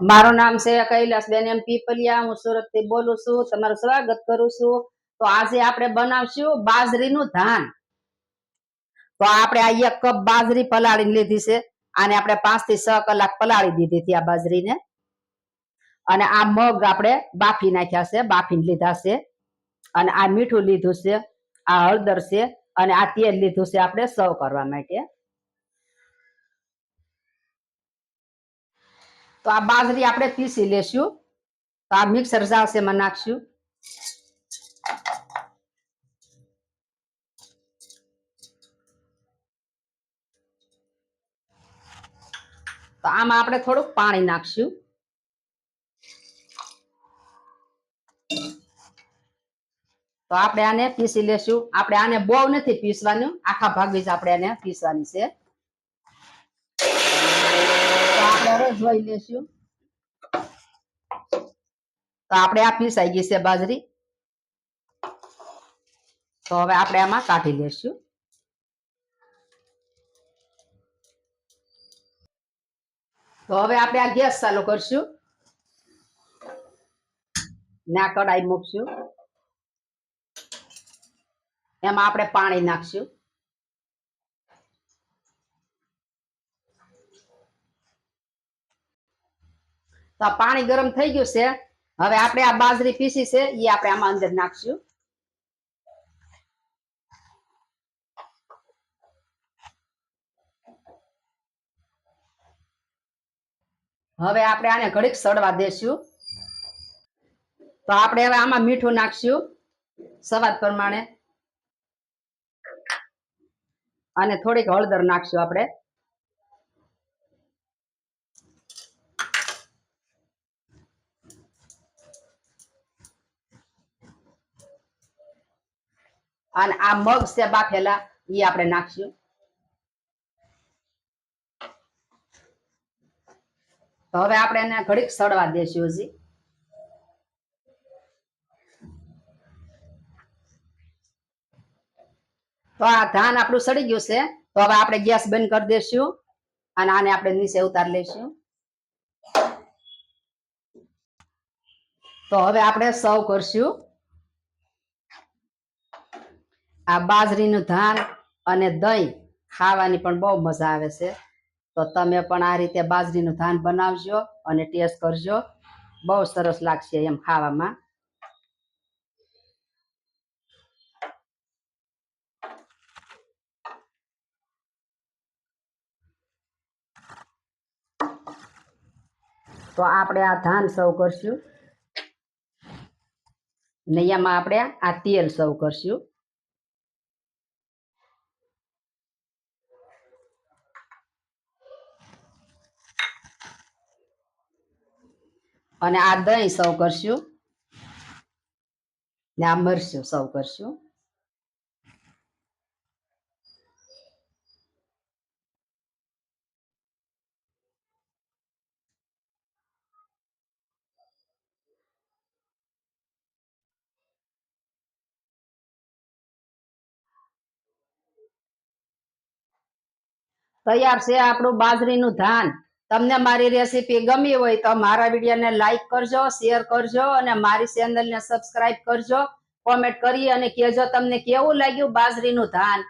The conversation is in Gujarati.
મારું નામ છે કૈલાસબેન એમ પીપલિયા, હું સુરતથી બોલું છું, તમારું સ્વાગત કરું છું. તો આજે આપણે બનાવશું બાજરીનું ધાન. તો આપણે આ કપ બાજરી પલાળી લીધી છે, આને આપણે પાંચથી છ કલાક પલાળી દીધી હતી આ બાજરીને. અને આ મગ આપણે બાફી નાખ્યા છે બાફી લીધા છે. અને આ મીઠું લીધું છે, આ હળદર છે, અને આ તેલ લીધું છે આપણે સર્વ કરવા માટે. તો આ બાજરી આપણે પીસી લેશું. તો આ મિક્સર છે એમાં નાખશું. તો આમાં આપણે થોડુંક પાણી નાખશું. તો આપણે આને પીસી લેશું. આપણે આને બહુ નથી પીસવાનું. આખા ભાગવી જ આપણે આને પીસવાની છે તો આપણે હવે જોઈ લેશું. તો આપણે આ પીસાઈ ગઈ છે બાજરી. તો હવે આપણે આમાં કાઢી લેશું. તો હવે આપણે આ ગેસ ચાલુ કરશું. ને આ કડાઈ મૂકશું. એમાં આપણે પાણી નાખશું. તો આ પાણી ગરમ થઈ ગયું છે. હવે આપણે આ બાજરી પીસી છે એ આપણે આમાં અંદર નાખશું. હવે આપણે આને ઘડીક સડવા દેશું. તો આપણે હવે આમાં મીઠું નાખશું, સ્વાદ પ્રમાણે. અને થોડીક હળદર નાખશું આપણે. અને આ મગ છે બાફેલા એ આપણે નાખશું. હવે આપણે એને ઘડીક સડવા દેશું હજી. તો આ ધાન આપણું સડી ગયું છે. તો હવે આપણે ગેસ બંધ કરી દેશું અને આને આપણે નીચે ઉતાર લેશું તો હવે આપણે સર્વ કરશું. આ બાજરીનું ધાન અને દહીં ખાવાની પણ બહુ મજા આવે છે. તો તમે પણ આ રીતે બાજરીનું ધાન બનાવજો અને ટેસ્ટ કરજો. બહુ સરસ લાગશે એમ ખાવામાં. તો આપણે આ ધાન સૌ કરશું. ને એમાં આપણે આ તેલ સૌ કરશું. અને આ દહીં સૌ કરશું. ને આ મરશું સૌ કરશું. તૈયાર છે આપણું બાજરીનું ધાન. તમને મારી રેસીપી ગમી હોય તો મારા વિડીયોને લાઈક કરજો શેર કરજો અને મારી ચેનલને સબસ્ક્રાઇબ કરજો. કોમેન્ટ કરી અને કહેજો તમને કેવું લાગ્યું બાજરીનું ધાન.